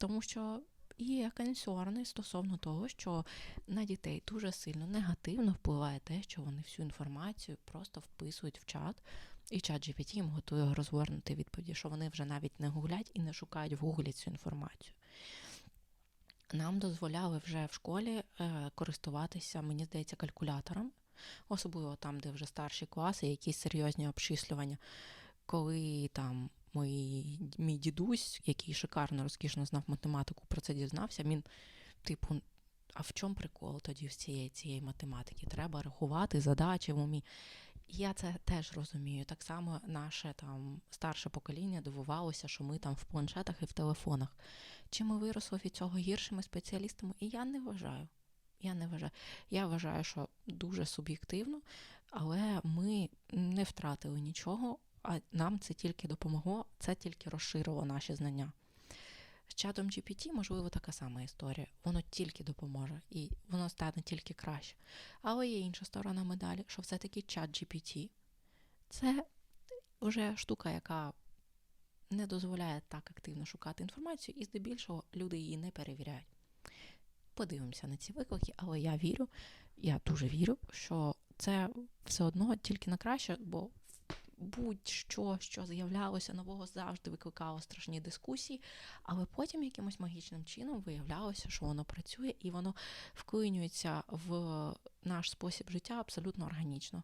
Тому що є консерни стосовно того, що на дітей дуже сильно негативно впливає те, що вони всю інформацію просто вписують в чат, і чат GPT їм готує розгорнути відповіді, що вони вже навіть не гуглять і не шукають в гуглі цю інформацію. Нам дозволяли вже в школі е, користуватися, мені здається, калькулятором, особливо там, де вже старші класи, якісь серйозні обчислювання, коли там мій, мій дідусь, який шикарно розкішно знав математику, про це дізнався, він, типу, а в чому прикол тоді всієї цієї математики? Треба рахувати задачі в умі. Я це теж розумію. Так само наше там старше покоління дивувалося, що ми там в планшетах і в телефонах. Чи ми виросли від цього гіршими спеціалістами? І я не вважаю. Я не вважаю. Я вважаю, що дуже суб'єктивно, але ми не втратили нічого, а нам це тільки допомогло, це тільки розширило наші знання. З чатом GPT, можливо, така сама історія. Воно тільки допоможе, і воно стане тільки краще. Але є інша сторона медалі, що все-таки чат GPT це вже штука, яка не дозволяє так активно шукати інформацію, і здебільшого люди її не перевіряють. Подивимося на ці виклики, але я вірю, я дуже вірю, що це все одно тільки на краще, бо будь-що, що з'являлося нового, завжди викликало страшні дискусії, але потім якимось магічним чином виявлялося, що воно працює і воно вклинюється в наш спосіб життя абсолютно органічно.